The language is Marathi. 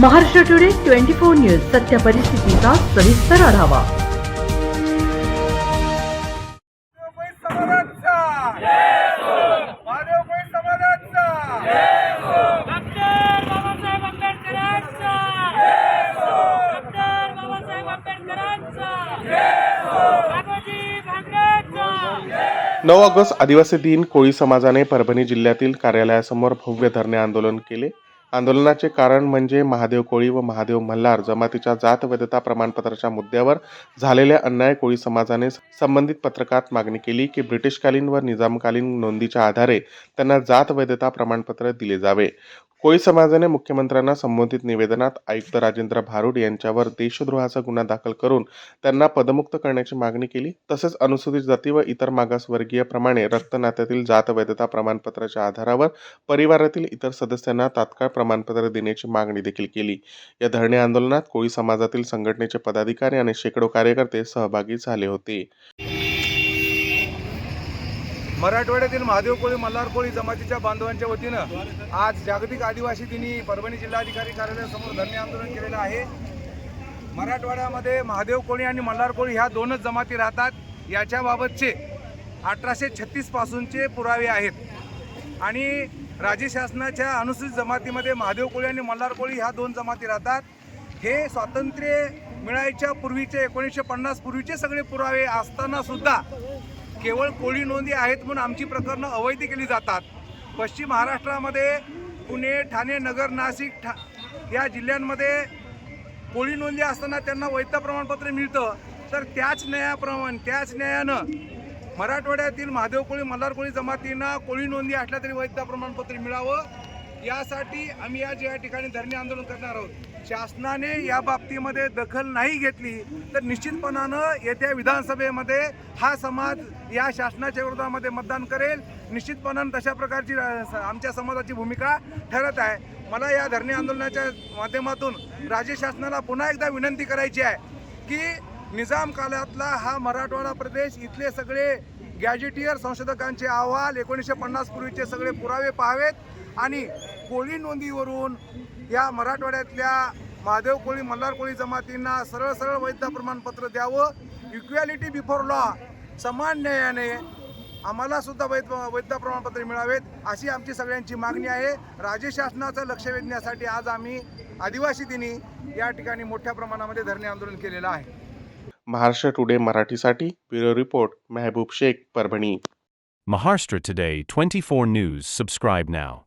Maharashtra today twenty four news सत्य परिस्थितीचा सविस्तर आढावा. नऊ ऑगस्ट आदिवासी दिन कोळी समाजाने परभणी जिल्ह्यातील कार्यालयासमोर भव्य धरणे आंदोलन केले. आंदोलनाचे कारण म्हणजे महादेव कोळी व महादेव मल्हार जमातीच्या जात वैधता प्रमाणपत्राच्या मुद्द्यावर झालेल्या अन्याय कोळी समाजाने संबंधित पत्रकात मागणी केली की ब्रिटिशकालीन व निजामकालीन नोंदीच्या आधारे त्यांना जात वैधता प्रमाणपत्र दिले जावे. कोळी समाजाने मुख्यमंत्र्यांना संबोधित निवेदनात आयुक्त राजेंद्र भारुड यांच्यावर देशद्रोहाचा गुन्हा दाखल करून त्यांना पदमुक्त करण्याची मागणी केली. तसेच अनुसूचित जाती व इतर मागासवर्गीयप्रमाणे रक्तनात्यातील जात वैधता प्रमाणपत्राच्या आधारावर परिवारातील इतर सदस्यांना तात्काळ प्रमाणपत्र देण्याची मागणी देखील केली. या धरणे आंदोलनात कोळी समाजातील संघटनेचे पदाधिकारी आणि शेकडो कार्यकर्ते सहभागी झाले होते. मराठवाड्यातील महादेव कोळी मल्हार कोळी जमातीच्या बांधवांच्या वतीनं आज जागतिक आदिवासी दिनी परभणी जिल्हाधिकारी कार्यालयासमोर धरणे आंदोलन केलेलं आहे. मराठवाड्यामध्ये महादेव कोळी आणि मल्हार कोळी ह्या दोनच जमाती राहतात. याच्याबाबतचे अठराशे छत्तीस पासूनचे पुरावे आहेत. आणि राज्य शासनाच्या अनुसूचित जमातीमध्ये महादेव कोळी आणि मल्हार कोळी ह्या दोन जमाती राहतात. हे स्वातंत्र्य मिळायच्या पूर्वीचे एकोणीसशे पन्नास पूर्वीचे सगळे पुरावे असताना सुद्धा केवळ कोळी नोंदी आहेत म्हणून आमची प्रकरणं अवैध केली जातात. पश्चिम महाराष्ट्रामध्ये पुणे ठाणे नगर नाशिक ठा या जिल्ह्यांमध्ये कोळी नोंदी असताना त्यांना वैध प्रमाणपत्र मिळतं. तर त्याच न्यायाप्रमाणे त्याच न्यायानं मराठवाड्यातील महादेव कोळी मल्हार कोळी जमातींना कोळी नोंदी असल्या तरी वैध प्रमाणपत्र मिळावं. यासाठी आम्ही आज या ठिकाणी धरणे आंदोलन करणार आहोत शासनाने या बाबतीमध्ये दखल नाही घेतली तर निश्चितपणानं येत्या विधानसभेमध्ये हा समाज या शासनाच्या विरोधामध्ये मतदान करेल. निश्चितपणानं तशा प्रकारची आमच्या समाजाची भूमिका ठरत आहे. मला या धरणे आंदोलनाच्या माध्यमातून राज्य शासनाला पुन्हा एकदा विनंती करायची आहे की निजाम काळातला हा मराठवाडा प्रदेश इथले सगळे गॅजेटियर संशोधकांचे अहवाल एकोणीसशे पन्नास पूर्वीचे सगळे पुरावे पाहावेत. आणि कोळी नोंदीवरून या मराठवाड्यातल्या महादेव कोळी मल्हार कोळी जमातींना सरळ सरळ वैध प्रमाणपत्र द्यावं. इक्वॅलिटी बिफोर लॉ समान न्यायाने आम्हाला सुद्धा वैध वैध प्रमाणपत्र मिळावेत अशी आमची सगळ्यांची मागणी आहे. राज्य शासनाचं लक्ष वेधण्यासाठी आज आम्ही आदिवासी दिनी या ठिकाणी मोठ्या प्रमाणामध्ये धरणे आंदोलन केलेलं आहे. महाराष्ट्र टुडे मराठीसाठी bureau report Mehboob Shaikh Parbhani. Maharashtra today twenty four news subscribe नाव